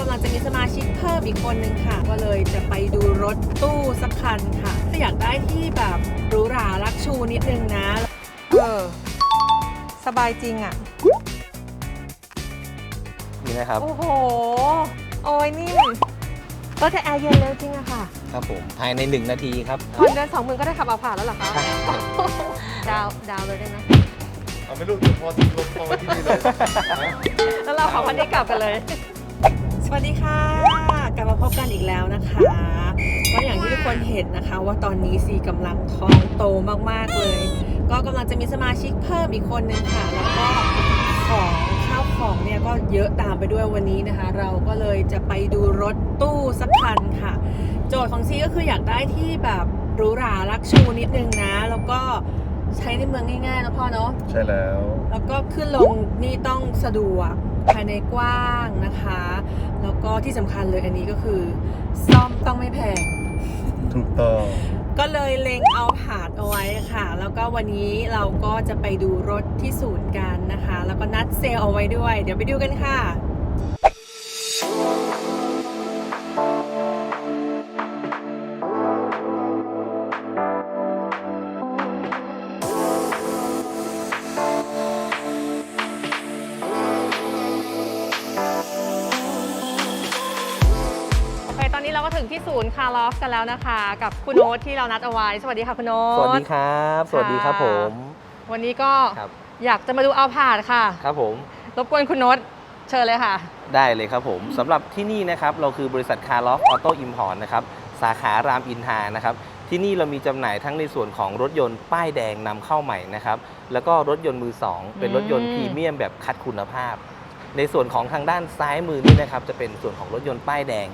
กำลังจะมีสมาชิกเพิ่มอีกคนนึงค่ะ ก็เลยจะไปดูรถตู้สักคันค่ะถ้าอยากได้ที่แบบหรูหราลักชูนิดนึงนะ เออ สบายจริงอะ นี่นะครับ โอ้โห โอ้ยนิ่มก็จะแอร์เย็นแล้วจริงอะค่ะครับผม ภายใน 1 นาทีครับ ผ่อนเดือนสองหมื่นก็ได้ขับเอาผ่านแล้วเหรอคะ ดาวดาวเลยได้ไหมเอาไม่รู้เดี๋ยวพอทิ้งรถพอไว้ที่นี่เลยนะแล้วเราขับคันนี้กลับกันเลยส วัสดีค่ะ กลับมาพบกันอีกแล้วนะคะก็อย่างที่ทุกคนเห็นนะคะ ว่าตอนนี้ซีกำลังท้องโตมากๆเลย ก็กำลังจะมีสมาชิกเพิ่มอีกคนนึงค่ะ แล้วก็ของข้าวของเนี่ยก็เยอะตามไปด้วยวันนี้นะคะ เราก็เลยจะไปดูรถตู้สักคันค่ะ โจทย์ของซีก็คืออยากได้ที่แบบหรูหราลักชูนิดนึงนะ แล้วก็ ใช้ในเมืองง่ายๆนะพ่อเนาะใช่แล้ว แล้วก็ขึ้นลงนี่ต้องสะดวกภายในกว้างนะคะ แล้วก็ที่สำคัญเลยอันนี้ก็คือ ซ่อมต้องไม่แพง ถูกต้อง ก็เลยเล็งเอาผาดเอาไว้ค่ะ แล้วก็วันนี้เราก็จะไปดูรถที่ศูนย์กันนะคะ แล้วก็นัดเซลล์เอาไว้ด้วย เดี๋ยวไปดูกันค่ะ ศูนย์คาร์ลอฟกันแล้วนะคะ กับคุณโน้ตที่เรานัดเอาไว้ สวัสดีค่ะคุณโน้ต สวัสดีครับ สวัสดีครับผม วันนี้ก็ครับอยากจะมาดูเอาผาดค่ะ ครับผม รบกวนคุณโน้ตเชิญเลยค่ะ ได้เลยครับผมสำหรับที่นี่นะครับเราคือบริษัทคาร์ลอฟออโต้อิมพอร์ตนะครับสาขารามอินทรานะครับที่นี่เรามีจำหน่ายทั้งในส่วนของรถยนต์ป้ายแดงนำเข้าใหม่นะครับแล้วก็รถยนต์มือสองเป็นรถยนต์อืมพรีเมียมแบบคัดคุณภาพ ในส่วนของทางด้านซ้ายมือนี่นะครับจะเป็นส่วนของรถยนต์ป้ายแดง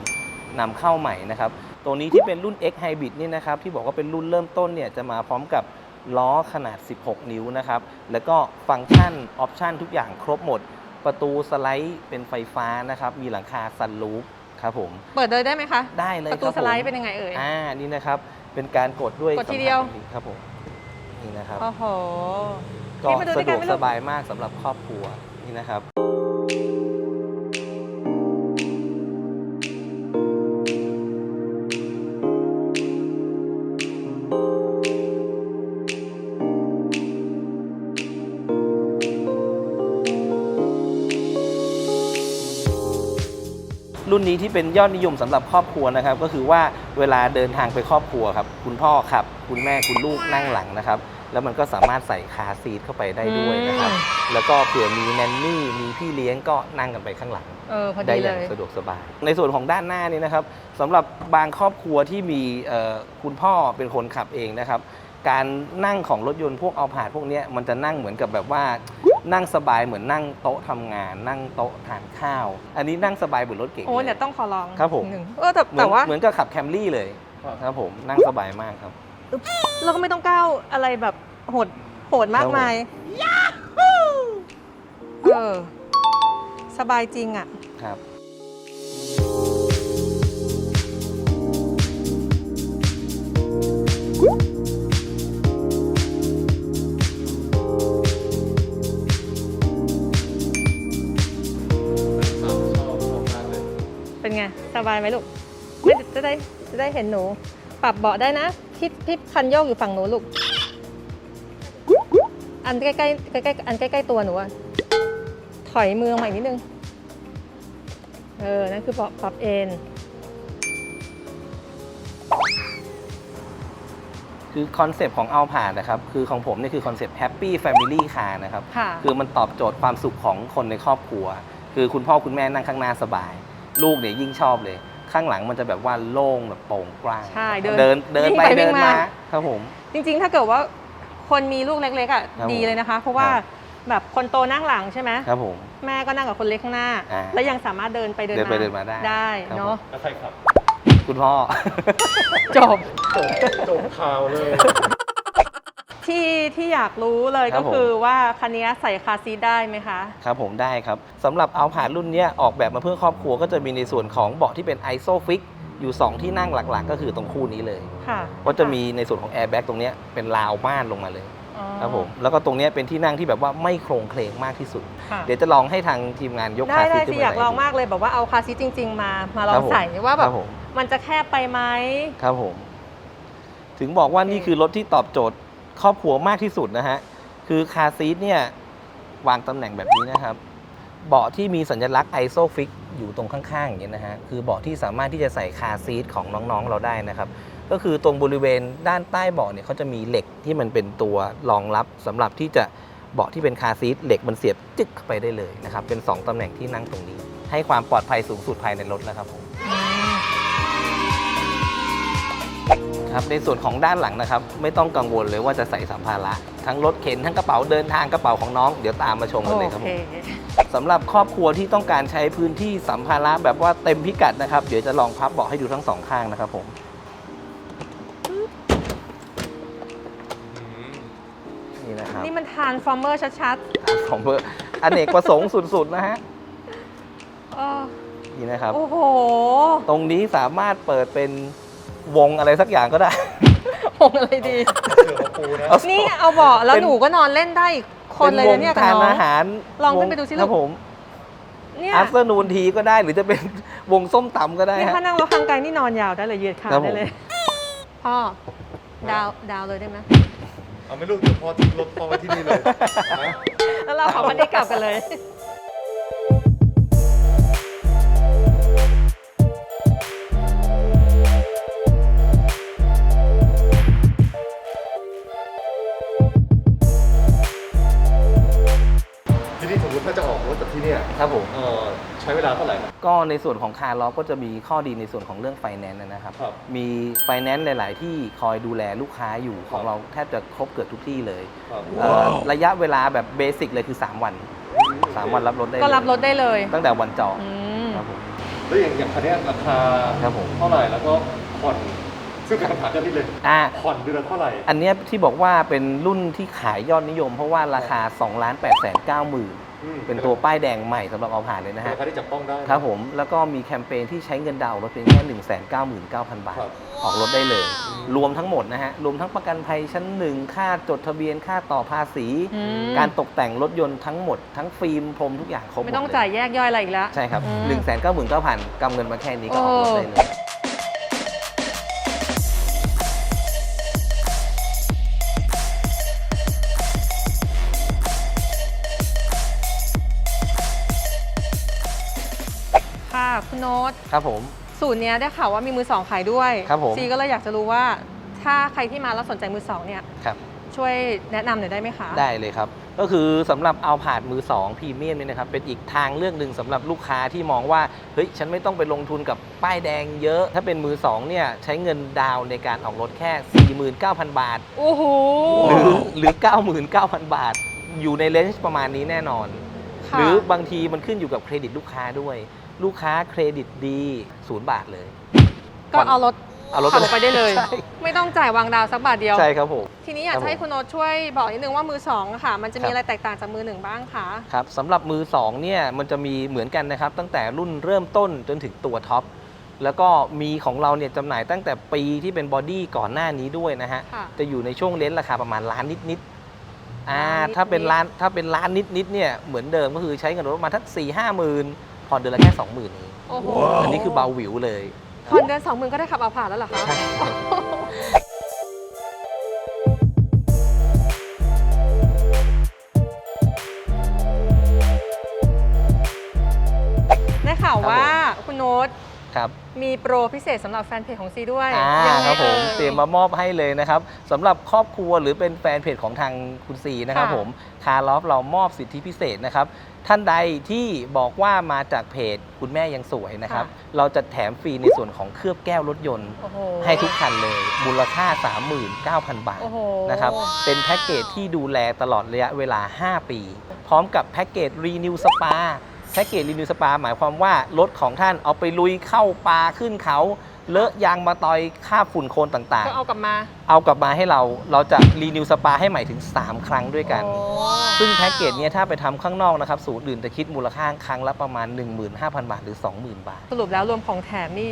นำเข้าใหม่นะครับ ตัวนี้ที่เป็นรุ่น X Hybrid นี่นะครับที่บอกว่าเป็นรุ่นเริ่มต้นเนี่ยจะมาพร้อมกับล้อขนาด 16 นิ้วนะครับ แล้วก็ฟังก์ชันออปชันทุกอย่างครบหมด ประตูสไลด์เป็นไฟฟ้านะครับ มีหลังคาซันรูฟครับผม เปิดเลยได้ไหมคะ ได้เลยประตูคบสไลด์ผมเป็นยังไงเอ่ย อ่า นี่นะครับ เป็นการกดด้วยกดทีเดียวสัมผัสนิ้ครับผม นี่นะครับ โอ้โห ก็นี่มาดูด้สะวยกัดนวกไหมลูกสบายมากสำหรับครอบครัว นี่นะครับ รุ่นนี้ที่เป็นยอดนิยมสำหรับครอบครัวนะครับ ก็คือว่าเวลาเดินทางไปครอบครัวครับ คุณพ่อขับ คุณแม่คุณลูกนั่งหลังนะครับ แล้วมันก็สามารถใส่คาร์ซีทเข้าไปได้ด้วยนะครับอืมแล้วก็เผื่อมีแนนนี่มีพี่เลี้ยงก็นั่งกันไปข้างหลังเออพอได้ดีอเลย่างยสะดวกสบาย ในส่วนของด้านหน้านี่นะครับสำหรับบางครอบครัวที่มีเอ่อคุณพ่อเป็นคนขับเองนะครับ การนั่งของรถยนต์พวกเอาผาดพวกเนี้ยมันจะนั่งเหมือนกับแบบว่า นั่งสบายเหมือนนั่งโต๊ะทำงาน นั่งโต๊ะทานข้าว อันนี้นั่งสบายเหมือนรถเก๋งโอ้ลเนี่ยต้องขอลองครับผม หนึ่งเออแต่เหมืแต่อนว่าเหมือนกับขับแคมรี่เลยครับผมนั่งสบายมากครับ เราก็ไม่ต้องก้าวอะไรแบบโหดโหดมากมายเออสบายจริงอะ ครับ สบายไหมลูกไม่จะได้จะได้เห็นหนู ปรับเบาะได้นะพี่พี่คันโยกอยู่ฝั่งหนูลูก อันใกล้ใกล้ใกล้ใกล้ๆอันใกล้ๆตัวหนูอะถอยมือมาอีกนิดนึง เออ นั่นคือเบาะปรับเอนคือคอนเซปต์ของเอาผ่านนะครับ คือของผมนี่คือคอนเซปต์ Happy Family Car นะครับ ค่ะ คือมันตอบโจทย์ความสุขของคนในครอบครัว คือคุณพ่อคุณแม่นั่งข้างหน้าสบาย ลูกเนี่ยยิ่งชอบเลย ข้างหลังมันจะแบบว่าโล่งแบบโปร่งกว้างใช่เดินเดินเดินวิ่งไปไปวิ่เดิงนมา มาครับผม จริงๆ ถ้าเกิดว่าคนมีลูกเล็กๆอะครับดีเลยนะคะ เพราะว่าครับ แบบคนโตนั่งหลังใช่ไหมครับผม แม่ก็นั่งกับคนเล็กข้างหน้า อ่าแล้วยังสามารถเดินไปเดินเดินมาไปเดินมาได้ได้ครับ เนาะแล้วใครขับ คุณพ่อ จบ จบจบข่าวเลย ที่ที่อยากรู้เลยครัก็บผม คือว่าคันนี้ใส่คาร์ซีทได้ไหมคะ ครับผมได้ครับสำหรับเอาผ่านรุ่นเนี้ยออกแบบมาเพื่อครอบครัวก็จะมีในส่วนของเบาะที่เป็น ISOFIX อยู่ 2 ที่นั่งหลักๆ ก็คือตรงคู่นี้เลย ค่ะก็จะมีในส่วนของแอร์แบ็กตรงเนี้ยเป็นราวม่านลงมาเลยอ๋อครับผมแล้วก็ตรงเนี้ยเป็นที่นั่งที่แบบว่าไม่โครงเคลงมากที่สุด ค่ะเดี๋ยวจะลองให้ทางทีมงานยกได้คาร์ซีได้ทขึ้นสิมาอยากลองให้ดูมากเลยแบบว่าเอาคาร์ซีทจริง ๆ มามาลอครังบผมใส่ว่าแบครับบผมมันจะแคบไปไหม ครับผม ถึงบอกว่าโอเคนี่คือรถที่ตอบโจทย์ ครอบครัวมากที่สุดนะฮะ คือคาซีทเนี่ยวางตำแหน่งแบบนี้นะครับ เบาะที่มีสัญลักษณ์ไอโซฟิกอยู่ตรงข้างๆอย่างนี้นะฮะ คือเบาะที่สามารถที่จะใส่คาซีทของน้องๆเราได้นะครับ ก็คือตรงบริเวณด้านใต้เบาะเนี่ยเขาจะมีเหล็กที่มันเป็นตัวรองรับสำหรับที่จะเบาะที่เป็นคาซีทเหล็กมันเสียบจึ๊กเข้าไปได้เลยนะครับ เป็นสองตำแหน่งที่นั่งตรงนี้ ให้ความปลอดภัยสูงสุดภายในรถแล้วครับผม ครับในส่วนของด้านหลังนะครับ ไม่ต้องกังวลเลยว่าจะใส่สัมภาระทั้งรถเข็นทั้งกระเป๋าเดินทางกระเป๋าของน้องเดี๋ยวตามมาชมกันเลยครับโอผเคมสำหรับครอบครัวที่ต้องการใช้พื้นที่สัมภาระแบบว่าเต็มพิกัดนะครับ เดี๋ยวจะลองพับเบาะให้ดูทั้งสองข้างนะครับผมนี่นะครับนี่มันทานฟอร์เมอร์ชัดของเบอร์อเนกประสงค์สุดๆนะฮะๆเออนี่นะครับ โอ้โห ตรงนี้สามารถเปิดเป็น วงอะไรสักอย่างก็ได้หงอะไรดีเสือมาปูนะเอานี่เอาเบาะแล้วเป็น หนูก็นอนเล่นได้อีกคนเลยนะเนี่ยป็กับวงทานน้อง อาหารลองขึ้นไปดูสิลูก ครับผมเนี่ยอัฟเตอร์นูนทีก็ได้ หรือจะเป็นวงส้มตำก็ได้นี่ฮะ ถ้านั่งรถทางไกลนี่นอนยาวได้เลยยืดขาครับผม ได้เลยพ่อดาวดาวเลยได้ไหมเอาไม่ลูกเดี๋ยวพอทิ้งรถพอไว้ที่นี่เลยนะแล้วเราขอคันนี้กลับกันเลย เวลาเท่าไหร่ครับ ก็ในส่วนของคาร์ล็อกก็จะมีข้อดีในส่วนของเรื่องไฟแนนซ์นะครับ ครับมีไฟแนนซ์หลาย ๆ ที่คอยดูแลลูกค้าอยู่ของเราแทบจะครบเกือบทุกที่เลยครับเอ่อระยะเวลาแบบเบสิกเลยคือ 3 วัน 3 วันรับรถได้เลยก็รับรถได้เลยตั้งแต่วันจองอืมครับผมแล้วอย่างอย่างคันเนี้ยราคาครับผมเท่าไหร่แล้วก็ผ่อนซึ่งเป็นคำถามเจ้าที่เลยอ่าผ่อนเดือนละเท่าไหร่ อันเนี้ยที่บอกว่าเป็นรุ่นที่ขายยอดนิยม เพราะว่าราคา2 8 9 0 0 0 0อืม เป็นตัวป้ายแดงใหม่สำหรับเอาผ่านเลยนะฮะราคาที่จับต้องได้นะครับผมแล้วก็มีแคมเปญที่ใช้เงินดาวน์รถเพียงแค่1 9 9 0 0 0 บาท ครับออกรถได้เลย รวมทั้งหมดนะฮะ รวมทั้งประกันภัยชั้นหนึ่งค่าจดทะเบียนค่าต่อภาษี อืมการตกแต่งรถยนต์ทั้งหมด ทั้งฟิล์มพรมทุกอย่างครบหมดไม่ต้องเลจ่ายแยกย่อยอะไรอีกแล้ว ใช่ครับอืม 1 9 9 9 0 0 0กำเงินมาแค่นี้ก็ออกรถได้เลย โน้ตครับผม สูตรเนี้ยได้ข่าวว่ามีมือสองขายด้วยครับผม ซีก็เลยอยากจะรู้ว่า ถ้าใครที่มาแล้วสนใจมือสองเนี่ยครับ ช่วยแนะนำหน่อยได้ไหมคะ ได้เลยครับ ก็คือสำหรับเอาผาดมือ2พรีเมียมนี่นะครับเป็นอีกทางเลือกหนึ่งสำหรับลูกค้าที่มองว่าเฮ้ยฉันไม่ต้องไปลงทุนกับป้ายแดงเยอะ ถ้าเป็นมือ2เนี่ยใช้เงินดาวน์ในการออกรถแค่ 49,000 บาท โอ้โห หรือหรือ 99,000 บาท อยู่ในเลนจ์ประมาณนี้แน่นอน ค่ะ หรือบางทีมันขึ้นอยู่กับเครดิตลูกค้าด้วย ลูกค้าเครดิตดีศูนย์บาทเลย ก็เอารถเอารถขับออกไปได้เลย ใช่ไม่ต้องจ่ายวางดาวสักบาทเดียว ใช่ครับผม ทีนี้อยากครับจะให้ผมคุณโน้ตช่วยบอกนิดนึงว่ามือสองอะค่ะ มันจะครัมีบอะไรแตกต่างจากมือหนึ่งบ้างคะครับสำหรับมือ2เนี่ยมันจะมีเหมือนกันนะครับ ตั้งแต่รุ่นเริ่มต้นจนถึงตัวท็อปแล้วก็มีของเราเนี่ยจำหน่ายตั้งแต่ปีที่เป็นบอดี้ก่อนหน้านี้ด้วยนะฮะ ค่ะ จะอยู่ในช่วงเลนส์ราคาประมาณล้านนิดๆอ่าล้านนิดๆ ถ้าเป็นล้านถ้าเป็นล้านนิดๆเนี่ยเหมือนเดิมก็คือใช้เงินรถประมาณทักสี่ห้าหมื่น ผ่อนเดือนละแค่สองหมื่นเองโอ้โหอันนี้คือเบาหวิวเลย ผ่อนเดือนสองหมื่นก็ได้ขับเอาผ่านแล้วเหรอคะใช่ครับ ได้ข่าวว่าคุณโน้ต ครับมีโปรพิเศษสำหรับแฟนเพจของซีด้วยอ่ายังไงครับผมอ่เตรียมมามอบให้เลยนะครับสำหรับครอบครัวหรือเป็นแฟนเพจของทางคุณซีนะครับค่ะผมคาร์ลอฟเรามอบสิทธิพิเศษนะครับ ท่านใดที่บอกว่ามาจากเพจคุณแม่ยังสวยนะครับเราจะแถมฟรีในส่วนของเคลือบแก้วรถยนต์ โอ้โหให้ทุกคันเลย มูลค่า 39,000 บาท โอ้โห นะครับ เป็นแพ็กเกจที่ดูแลตลอดระยะเวลา 5 ปี พร้อมกับแพ็กเกจรีนิวสปาแพ็กเกจรีนิวสปาหมายความว่ารถของท่านเอาไปลุยเข้าป่าขึ้นเขาเลอะยางมาตอยค่าบฝุ่นโคลนต่างก็เอากลับมา ๆ เอากลับมาให้เราเราจะรีนิวสปาให้ใหม่ถึง 3 ครั้งด้วยกันโอ้ซึ่งแพ็กเกจเนี้ยถ้าไปทำข้างนอกนะครับศูนย์อื่นจะคิดมูลค่าครั้งละประมาณ 15,000 บาทหรือ 20,000 บาท สรุปแล้วรวมของแถมนี่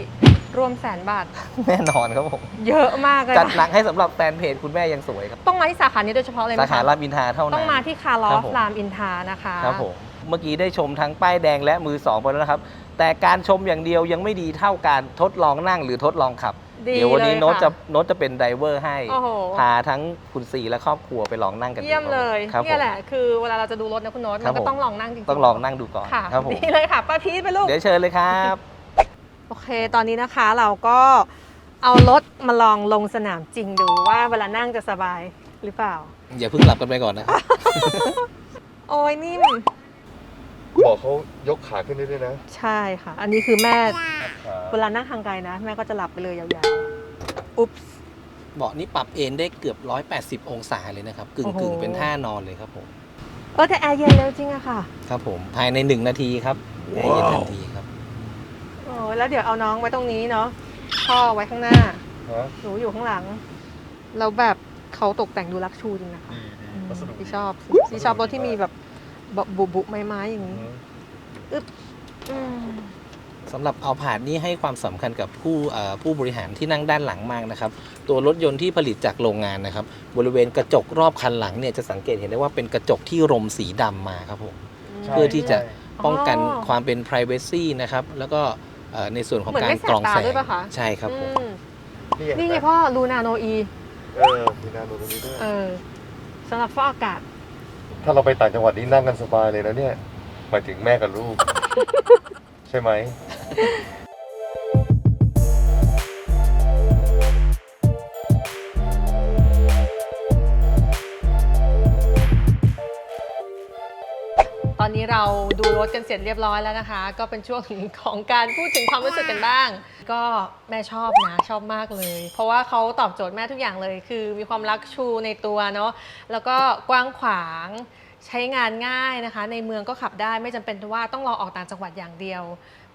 รวมแสนบาท แน่นอนครับผมเยอะมากเลยจัดนะหนักให้สำหรับแฟนเพจคุณแม่ยังสวยครับต้องมาที่สาขานี้โดยเฉพาะเลยไหมสาขาคะรามอินทราเท่านั้นต้องมาที่คาร์ลอครัฟบผมรามอินทรานะคะ ครับผม เมื่อกี้ได้ชมทั้งป้ายแดงและมือสองไปแล้วนะครับ แต่การชมอย่างเดียวยังไม่ดีเท่าการทดลองนั่งหรือทดลองขับ ดีเดี๋ยววันนี้เลยโน้ตค่จะโน้ตจะเป็นไดเวอร์ให้ โอ้โห พาทั้งคุณสีและครอบครัวไปลองนั่งกันดูเยี่ยมเลยครับผมเนี่ยแหละคือเวลาเราจะดูรถนะคุณโน้ตครัมับนก็ผม ต้องลองนั่งจริงๆต้องลองนั่งดูก่อนค่ะครับผม ดีเลยค่ะป้าพีทไปลูก เดี๋ยวเชิญเลยครับ โอเค ตอนนี้นะคะเราก็เอารถมาลองลงสนามจริงดูว่าเวลานั่งจะสบายหรือเปล่า อย่าเพิ่งหลับกันไปก่อนนะครับ โอ้ยนิ่ม บอกเขายกขาขึ้นได้ด้วยนะใช่ค่ะ อันนี้คือแม่ขาเวลานั่งทางไกลนะ แม่ก็จะหลับไปเลยยาวๆ อุ๊บเบาะนี้ปรับเอนได้เกือบ 180 องศาเลยนะครับกึ่งโอ้โหกึ่งเป็นท่านอนเลยครับผม เออแต่แอร์เย็นแล้วจริงอะค่ะ ครับผมภายใน 1 นาทีครับแอร์เย็นทันทีครับโอ้ยแล้วเดี๋ยวเอาน้องไว้ตรงนี้เนาะพ่อไว้ข้างหน้าฮะหนูอยู่ข้างหลังแล้วแบบเขาตกแต่งดูลักชูจริงนะคะดีดีอืมวัสดุที่ชอบที่ชอบรถที่มีแบบ บุบุไม้ไม้ๆอย่างอืนี้มอืมสำหรับเอาผาดนี่ให้ความสำคัญกับผู้เอ่อผู้บริหารที่นั่งด้านหลังมากนะครับ ตัวรถยนต์ที่ผลิตจากโรงงานนะครับ บริเวณกระจกรอบคันหลังเนี่ยจะสังเกตเห็นได้ว่าเป็นกระจกที่รมสีดำมาครับผม ใช่ เพื่อที่จะใช่ป้องกันอ๋อความเป็น p r i เวซีนะครับ แล้วก็เอ่อในส่วนของเหมือนการไม่แสบกรองตาแสงด้วยปะคะ ใช่ครับผม อืมนี่นี่ไงไงพ่อลูนาโนอี เออมีนาโนตรงนี้ด้วย เออสำหรับฟอกอากาศ ถ้าเราไปต่างจังหวัดนี่นั่งกันสบายเลยนะเนี่ยหมายถึงแม่กับลูก ใช่ไหม เราดูรถกันเสร็จเรียบร้อยแล้วนะคะ ก็เป็นช่วงของการพูดถึงความรู้สึกกันบ้าง ก็แม่ชอบนะชอบมากเลย เพราะว่าเขาตอบโจทย์แม่ทุกอย่างเลย คือมีความรักชูในตัวเนาะแล้วก็กว้างขวางใช้งานง่ายนะคะ ในเมืองก็ขับได้ไม่จำเป็นว่าต้องรอออกต่างจังหวัดอย่างเดียว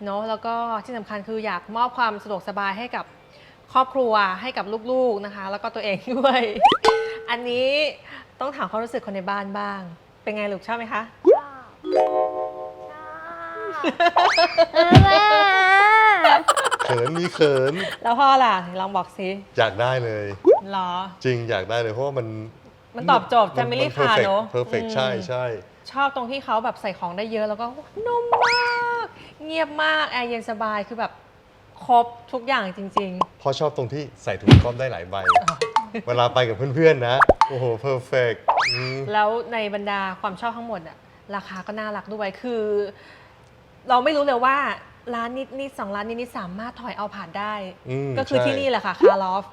เนาะแล้วก็ที่สำคัญคืออยากมอบความสะดวกสบายให้กับครอบครัวให้กับลูกๆนะคะ แล้วก็ตัวเองด้วย อันนี้ต้องถามความรู้สึกคนในบ้านบ้าง เป็นไงลูกชอบไหมคะ เขินมีเขิน แล้วพ่อล่ะลองบอกสิอยากได้เลย หรอ จริงอยากได้เลยเพราะว่ามันมันตอบโจทย์ Family เพอร์ Car เฟกเนอะเพอร์เฟกอืมใช่ใช่ ชอบตรงที่เขาแบบใส่ของได้เยอะแล้วก็นุ่มมาก เงียบมาก แอร์เย็นสบายคือแบบครบทุกอย่างจริงพอชอบตรงที่ใส่ถุงก้อมได้หลายใบ เวลาไปกับเพื่อนๆนะ โอ้โหเพอร์เฟกๆแล้วในบรรดาความชอบทั้งหมดอะราคาก็น่ารักด้วยคือ เราไม่รู้เลยว่าร้านนิดนิดๆสองร้านนิดนิดๆสามารถถอยเอาผ่านได้ก็คือที่นี่แหละค่ะคาร์ลอฟ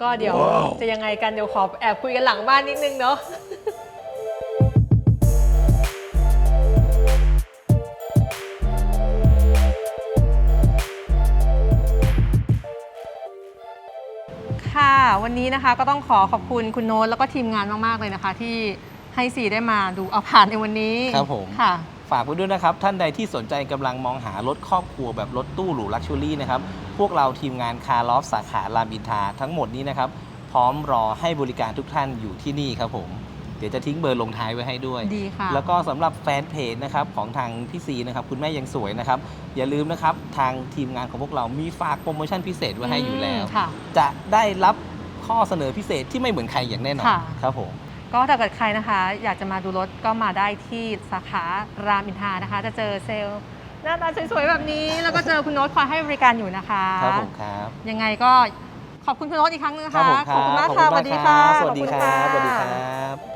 ก็เดี๋ยวจะยังไงกันเดี๋ยวขอแอบคุยกันหลังบ้านนิดนึงเนาะ ค่ะวันนี้นะคะก็ต้องขอขอบคุณคุณโน้ตแล้วก็ทีมงานมาก ๆ เลยนะคะ ที่ให้สีได้มาดูเอาผ่านในวันนี้ครับผม ค่ะ ฝากไว้ด้วยนะครับ ท่านใดที่สนใจกำลังมองหารถครอบครัวแบบรถตู้หรูลักชัวรี่นะครับ พวกเราทีมงานคาร์ลอฟสาขารามอินทราทั้งหมดนี้นะครับ พร้อมรอให้บริการทุกท่านอยู่ที่นี่ครับผม เดี๋ยวจะทิ้งเบอร์ลงท้ายไว้ให้ด้วย ดีค่ะ แล้วก็สำหรับแฟนเพจนะครับของทางพี่ซีนะครับคุณแม่ยังสวยนะครับ อย่าลืมนะครับทางทีมงานของพวกเรามีฝากโปรโมชั่นพิเศษไว้ให้อยู่แล้วค่ะ จะได้รับข้อเสนอพิเศษที่ไม่เหมือนใครอย่างแน่นอนค่ะ ครับผม ก็ถ้าเกิดใครนะคะ อยากจะมาดูรถก็มาได้ที่สาขารามอินทรานะคะ จะเจอเซลล์หน้าตาสวยๆแบบนี้ แล้วก็เจอคุณโน้ตคอยให้บริการอยู่นะคะครับผมครับ ยังไงก็ขอบคุณคุณโน้ตอีกครั้งนึงนะครัคะผมขอบคุณมากรัค่ะขสอบวัสณดีค่ะ สวัสดีขอบคณรับะสวัสดีครับ